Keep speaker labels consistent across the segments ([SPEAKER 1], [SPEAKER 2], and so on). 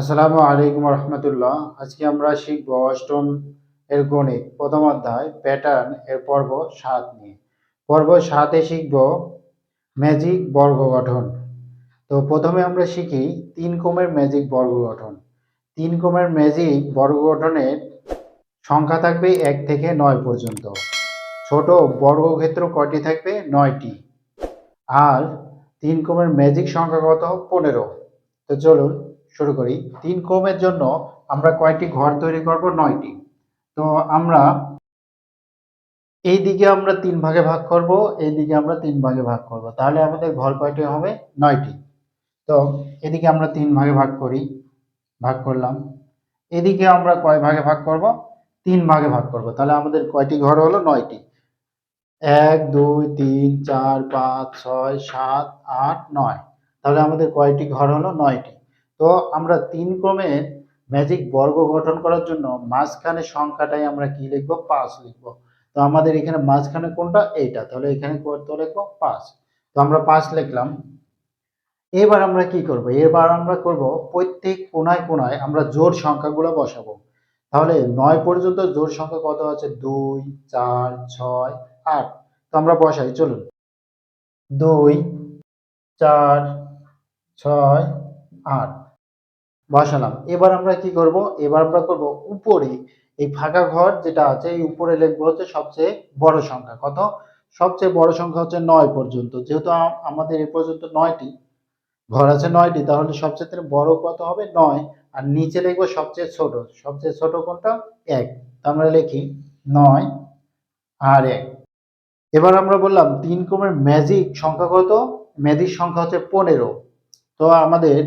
[SPEAKER 1] আসসালামু আলাইকুম রহমতুল্লাহ আজকে আমরা শিখব অষ্টম এর গণিত প্রথম অধ্যায় প্যাটার্ন এর পর্ব সাত নিয়ে পর্ব সাতে শিখব ম্যাজিক বর্গ গঠন তো প্রথমে আমরা শিখি তিন কমের ম্যাজিক বর্গ গঠন তিন কমের ম্যাজিক বর্গ গঠনের সংখ্যা থাকবে এক থেকে নয় পর্যন্ত ছোট বর্গক্ষেত্র কয়টি থাকবে নয়টি আর তিন কমের ম্যাজিক সংখ্যা কত পনেরো তো চলুন শুরু করি তিন ক্রমের জন্য আমরা কয়টি ঘর তৈরি করব নয়টি তো আমরা এই দিকে আমরা তিন ভাগে ভাগ করব এই দিকে আমরা তিন ভাগে ভাগ করব তাহলে আমাদের ঘর কয়টি হবে নয়টি তো এদিকে আমরা তিন ভাগে ভাগ করি ভাগ করলাম এদিকে আমরা কয় ভাগে ভাগ করব তিন ভাগে ভাগ করব তাহলে আমাদের কয়টি ঘর হলো নয়টি এক দুই তিন চার পাঁচ ছয় সাত আট নয় তাহলে আমাদের কয়টি ঘর হলো নয়টি তো আমরা তিন ক্রমে ম্যাজিক বর্গ গঠন করার জন্য মাঝখানে সংখ্যাটাই আমরা কি লিখব পাঁচ লিখব তো আমাদের এখানে মাঝখানে কোনটা এইটা তাহলে এখানে কত লিখবো পাঁচ তো আমরা পাঁচ লিখলাম এবার আমরা কি করব এবার আমরা করব প্রত্যেক কোনায় কোনায় আমরা জোর সংখ্যাগুলো বসাবো তাহলে নয় পর্যন্ত জোর সংখ্যা কত আছে দুই চার ছয় আট তো আমরা বসাই চলুন দুই চার ছয় আট বসালাম এবার আমরা কি করব এবার আমরা করব উপরে এই ফাঁকা ঘর যেটা আছে এই উপরে লিখব হচ্ছে সবচেয়ে বড় সংখ্যা কত সবচেয়ে বড় সংখ্যা হচ্ছে নয় পর্যন্ত যেহেতু আমাদের এ পর্যন্ত নয়টি ঘর আছে নয়টি তাহলে সবচেয়ে বড় কত হবে নয় আর নিচে লিখব সবচেয়ে ছোট সবচেয়ে ছোট কোনটা এক আমরা লিখি নয় আর এক এবার আমরা বললাম তিন কমের ম্যাজিক সংখ্যা কত ম্যাজিক সংখ্যা হচ্ছে পনেরো তো আমাদের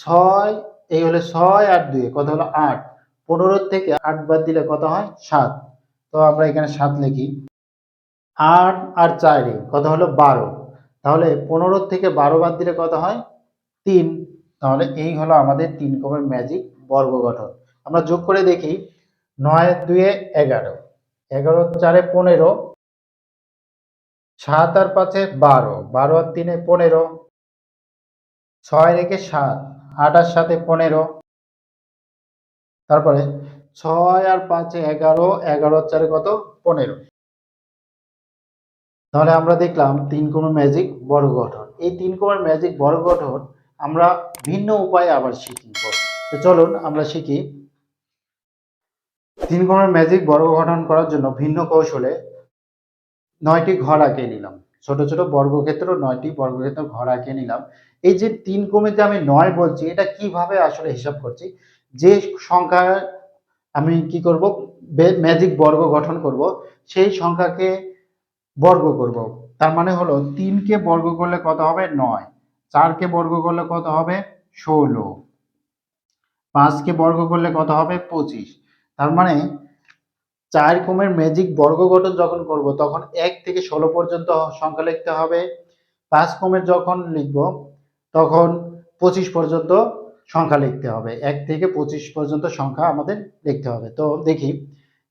[SPEAKER 1] ছয় এই হলে ছয় আট দুই কত হলো আট পনেরো থেকে আট বাদ দিলে কত হয় সাত তো আমরা এখানে সাত লিখি আট আর চারে কত হলো বারো তাহলে পনেরো থেকে বারো বাদ দিলে কত হয় তিন তাহলে এই হলো আমাদের তিন কমের ম্যাজিক বর্গ গঠন আমরা যোগ করে দেখি নয় দুয়ে এগারো এগারো চারে পনেরো সাত আর পাঁচে বারো বারো আর তিনে পনেরো ছয় রেখে সাত আটার সাথে পনেরো তারপরে ছয় আর পাঁচে এগারো এগারো চারে কত পনেরো তাহলে আমরা দেখলাম তিন কোণের ম্যাজিক বড় গঠন এই তিন কোণের ম্যাজিক বড় গঠন আমরা ভিন্ন উপায়ে আবার শিখি তো চলুন আমরা শিখি তিন কোণের ম্যাজিক বর্গ গঠন করার জন্য ভিন্ন কৌশলে নয়টি ঘর আঁকিয়ে নিলাম ছোট ছোট বর্গক্ষেত্র নয়টি বর্গক্ষেত্র ঘর আঁকিয়ে নিলাম এই যে তিন যে আমি নয় বলছি এটা কিভাবে আসলে হিসাব করছি যে সংখ্যা আমি কি করব ম্যাজিক বর্গ গঠন করব সেই সংখ্যাকে বর্গ করব তার মানে হলো তিনকে বর্গ করলে কত হবে নয় চারকে বর্গ করলে কত হবে ষোলো পাঁচকে বর্গ করলে কত হবে পঁচিশ তার মানে চার ঘুমের ম্যাজিক বর্গ গঠন যখন করব তখন এক থেকে ষোলো পর্যন্ত সংখ্যা লিখতে হবে পাঁচ কমের যখন লিখব তখন পঁচিশ পর্যন্ত সংখ্যা লিখতে হবে এক থেকে পঁচিশ পর্যন্ত সংখ্যা আমাদের লিখতে হবে তো দেখি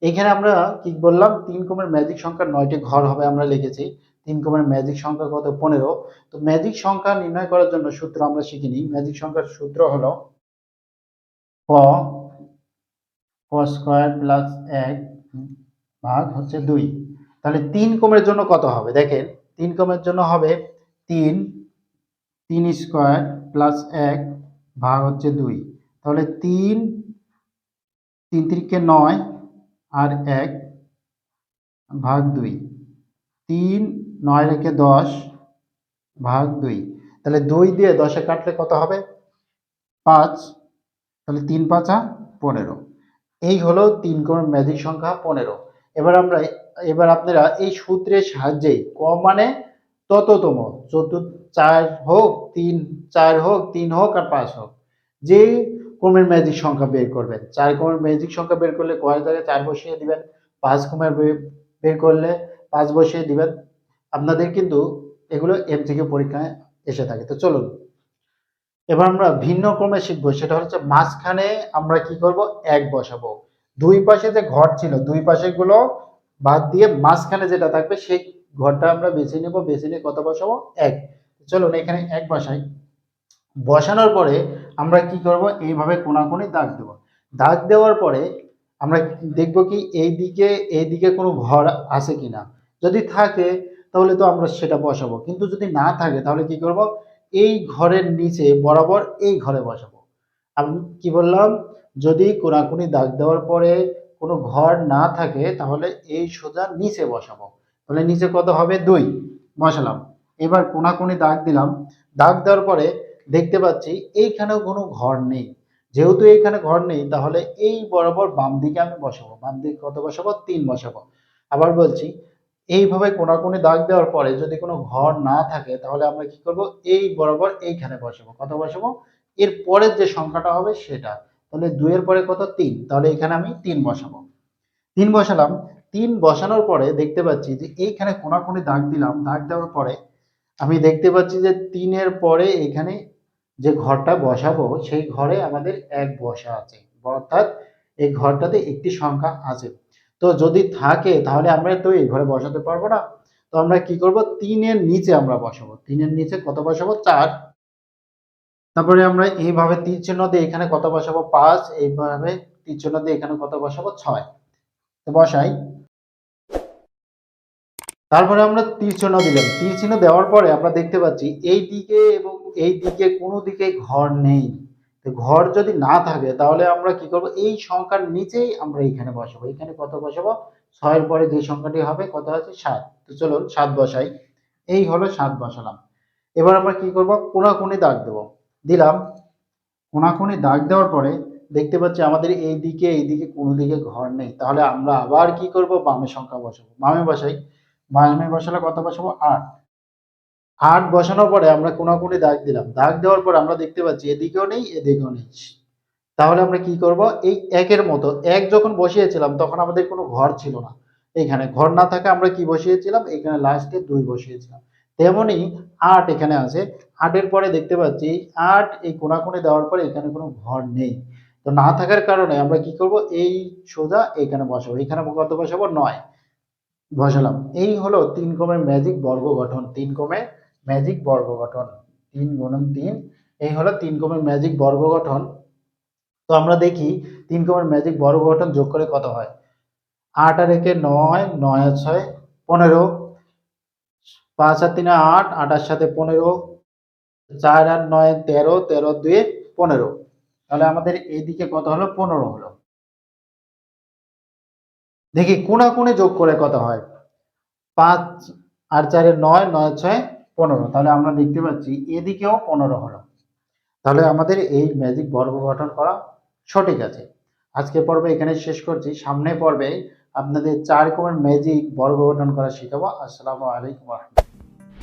[SPEAKER 1] এখানে আমরা কি বললাম তিন কমের ম্যাজিক সংখ্যা নয়টি ঘর হবে আমরা লিখেছি তিন কমের ম্যাজিক সংখ্যা কত পনেরো তো ম্যাজিক সংখ্যা নির্ণয় করার জন্য সূত্র আমরা শিখিনি ম্যাজিক সংখ্যার সূত্র হলো ক স্কোয়ার প্লাস এক ভাগ হচ্ছে দুই তাহলে তিন কমের জন্য কত হবে দেখেন তিন কমের জন্য হবে তিন তিন স্কোয়ার প্লাস এক ভাগ হচ্ছে দুই তাহলে তিন তিন তিরিকে নয় আর এক ভাগ দুই তিন নয় রেখে দশ ভাগ দুই তাহলে দুই দিয়ে দশে কাটলে কত হবে পাঁচ তাহলে তিন পাঁচা পনেরো এই হলো তিন কোণ ম্যাজিক সংখ্যা পনেরো এবার আমরা এবার আপনারা এই সূত্রের সাহায্যেই ক মানে তততম চতুর্থ চার হোক তিন চার হোক তিন হোক আর পাঁচ হোক যে ক্রমের ম্যাজিক সংখ্যা বের করবেন চার ক্রমের ম্যাজিক সংখ্যা বের করলে কয়ের জায়গায় চার বসিয়ে দিবেন পাঁচ ক্রমের বের করলে পাঁচ বসিয়ে দিবেন আপনাদের কিন্তু এগুলো থেকে পরীক্ষায় এসে থাকে তো চলুন এবার আমরা ভিন্ন ক্রমে শিখবো সেটা হচ্ছে মাঝখানে আমরা কি করব এক বসাবো দুই পাশে যে ঘর ছিল দুই পাশে গুলো বাদ দিয়ে মাঝখানে যেটা থাকবে সেই ঘরটা আমরা বেছে নেব বেছে নিয়ে কত বসাবো এক চলুন এখানে এক বসাই বসানোর পরে আমরা কি করব এইভাবে কোনাকুনি দাগ দেব দাগ দেওয়ার পরে আমরা দেখব কি এই দিকে এই দিকে কোনো ঘর আছে কি না যদি থাকে তাহলে তো আমরা সেটা বসাবো কিন্তু যদি না থাকে তাহলে কি করব এই ঘরের নিচে বরাবর এই ঘরে বসাবো আমি কি বললাম যদি কোনাকুনি দাগ দেওয়ার পরে কোনো ঘর না থাকে তাহলে এই সোজা নিচে বসাবো তাহলে নিচে কত হবে দুই বসালাম এবার কোনাকুনি দাগ দিলাম দাগ দেওয়ার পরে দেখতে পাচ্ছি এইখানেও কোনো ঘর নেই যেহেতু এইখানে ঘর নেই তাহলে এই বরাবর বাম দিকে আমি বসাবো বাম দিকে কত বসাবো তিন বসাবো আবার বলছি এইভাবে কোনাকুনি দাগ দেওয়ার পরে যদি কোনো ঘর না থাকে তাহলে আমরা কি করব এই বরাবর এইখানে বসাবো কত বসাবো এর পরের যে সংখ্যাটা হবে সেটা তাহলে এর পরে কত তিন তাহলে এখানে আমি তিন বসাবো তিন বসালাম তিন বসানোর পরে দেখতে পাচ্ছি যে এইখানে কোনাকুনি দাগ দিলাম দাগ দেওয়ার পরে আমি দেখতে পাচ্ছি যে তিনের পরে এখানে যে ঘরটা বসাবো সেই ঘরে আমাদের এক বসা আছে অর্থাৎ এই ঘরটাতে একটি সংখ্যা আছে তো যদি থাকে তাহলে আমরা তো এই ঘরে বসাতে পারবো না তো আমরা কি করব তিনের নিচে আমরা বসাবো তিনের নিচে কত বসাবো চার তারপরে আমরা এইভাবে তীর চিহ্ন দিয়ে এখানে কত বসাবো পাঁচ এইভাবে তীর চিহ্ন দিয়ে এখানে কত বসাবো ছয় বসাই তারপরে আমরা তীর চিহ্ন দিলাম তীর চিহ্ন দেওয়ার পরে আমরা দেখতে পাচ্ছি এই দিকে এবং এই দিকে কোনো দিকে ঘর নেই ঘর যদি না থাকে তাহলে আমরা কি করব এই সংখ্যার নিচেই আমরা এখানে বসাবো এখানে কত বসাবো ছয়ের পরে যে সংখ্যাটি হবে কত আছে সাত তো চলুন সাত বসাই এই হলো সাত বসালাম এবার আমরা কি করব কোনে দাগ দেবো দিলাম কোনাকোনি দাগ দেওয়ার পরে দেখতে পাচ্ছি আমাদের এই দিকে এই দিকে কোনো দিকে ঘর নেই তাহলে আমরা আবার কি করব বামে সংখ্যা বসাবো বামে বসাই বামে বসালে কত বসাবো আট আট বসানোর পরে আমরা কোনাকুনি দাগ দিলাম দাগ দেওয়ার পর আমরা দেখতে পাচ্ছি এদিকেও নেই এদিকেও নেই তাহলে আমরা কি করব এই একের মতো এক যখন বসিয়েছিলাম তখন আমাদের কোনো ঘর ছিল না এখানে ঘর না থাকে আমরা কি বসিয়েছিলাম এখানে লাস্টে দুই বসিয়েছিলাম তেমনই আট এখানে আছে আটের পরে দেখতে পাচ্ছি আট এই কোনাকোণে দেওয়ার পরে এখানে কোনো ঘর নেই তো না থাকার কারণে আমরা কি করব এই সোজা এখানে বসাবো এখানে কত বসাবো নয় বসালাম এই হলো তিন ক্রমের ম্যাজিক বর্গ গঠন তিন ক্রমের ম্যাজিক বর্গ গঠন তিন গুণন তিন এই হলো তিন ক্রমের ম্যাজিক বর্গ গঠন তো আমরা দেখি তিন ক্রমের ম্যাজিক বর্গ গঠন যোগ করে কত হয় আট আর একে নয় নয় ছয় পনেরো পাঁচ আর তিনে আট আটার সাথে পনেরো চার আর নয় তেরো তেরো দুয়ে পনেরো তাহলে আমাদের এইদিকে কত হলো পনেরো হলো দেখি কোনা কোণে যোগ করে কত হয় পাঁচ আর চারে নয় নয় ছয় পনেরো তাহলে আমরা দেখতে পাচ্ছি এদিকেও পনেরো হলো তাহলে আমাদের এই ম্যাজিক বর্গ গঠন করা সঠিক আছে আজকে পর্বে এখানে শেষ করছি সামনে পর্বে আপনাদের চার কোন ম্যাজিক বর্গ গঠন করা শিখাবো আসসালামু আলাইকুম রহমতুল্লাহ